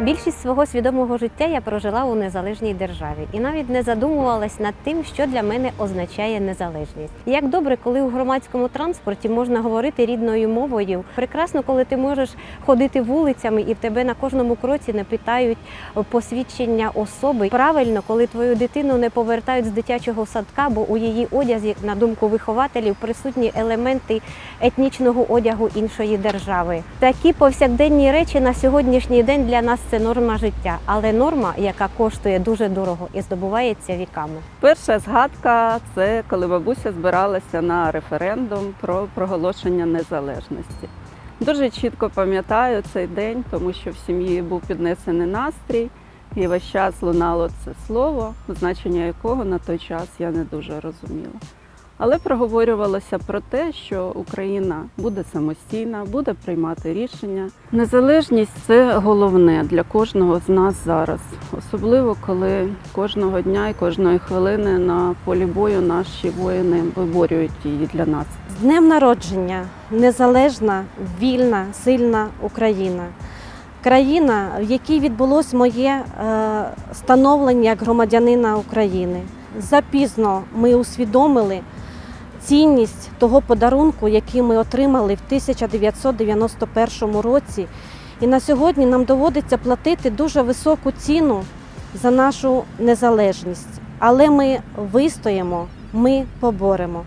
Більшість свого свідомого життя я прожила у незалежній державі і навіть не задумувалась над тим, що для мене означає незалежність. Як добре, коли у громадському транспорті можна говорити рідною мовою. Прекрасно, коли ти можеш ходити вулицями і в тебе на кожному кроці не питають посвідчення особи. Правильно, коли твою дитину не повертають з дитячого садка, бо у її одязі, на думку вихователів, присутні елементи етнічного одягу іншої держави. Такі повсякденні речі на сьогоднішній день для нас це норма життя, але норма, яка коштує дуже дорого і здобувається віками. Перша згадка це коли бабуся збиралася на референдум про проголошення незалежності. Дуже чітко пам'ятаю цей день, тому що в сім'ї був піднесений настрій, і весь час лунало це слово, значення якого на той час я не дуже розуміла. Але проговорювалося про те, що Україна буде самостійна, буде приймати рішення. Незалежність це головне для кожного з нас зараз, особливо коли кожного дня і кожної хвилини на полі бою наші воїни виборюють її для нас. З днем народження незалежна, вільна, сильна Україна. Країна, в якій відбулось моє е, становлення як громадянина України. Запізно ми усвідомили цінність того подарунку, який ми отримали в 1991 році. І на сьогодні нам доводиться платити дуже високу ціну за нашу незалежність. Але ми вистоїмо, ми поборемо.